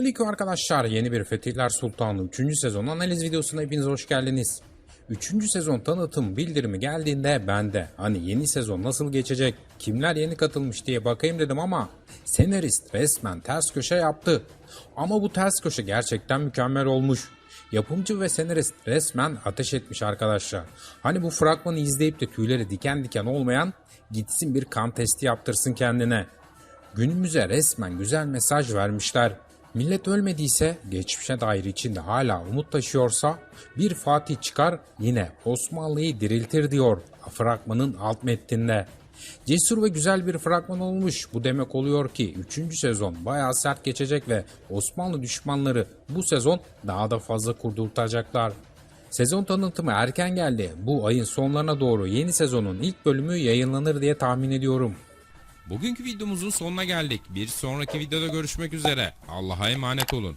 Aleyküm arkadaşlar yeni bir Fetihler Sultanı 3. sezon analiz videosuna hepiniz hoş geldiniz. 3. sezon tanıtım bildirimi geldiğinde ben de hani yeni sezon nasıl geçecek, kimler yeni katılmış diye bakayım dedim ama senarist resmen ters köşe yaptı. Ama bu ters köşe gerçekten mükemmel olmuş. Yapımcı ve senarist resmen ateş etmiş arkadaşlar. Hani bu fragmanı izleyip de tüyleri diken diken olmayan gitsin bir kan testi yaptırsın kendine. Günümüze resmen güzel mesaj vermişler. Millet ölmediyse, geçmişe dair içinde hala umut taşıyorsa bir Fatih çıkar yine Osmanlı'yı diriltir diyor fragmanın alt metninde. Cesur ve güzel bir fragman olmuş. Bu demek oluyor ki 3. sezon bayağı sert geçecek ve Osmanlı düşmanları bu sezon daha da fazla kurdurtacaklar. Sezon tanıtımı erken geldi. Bu ayın sonlarına doğru yeni sezonun ilk bölümü yayınlanır diye tahmin ediyorum. Bugünkü videomuzun sonuna geldik. Bir sonraki videoda görüşmek üzere. Allah'a emanet olun.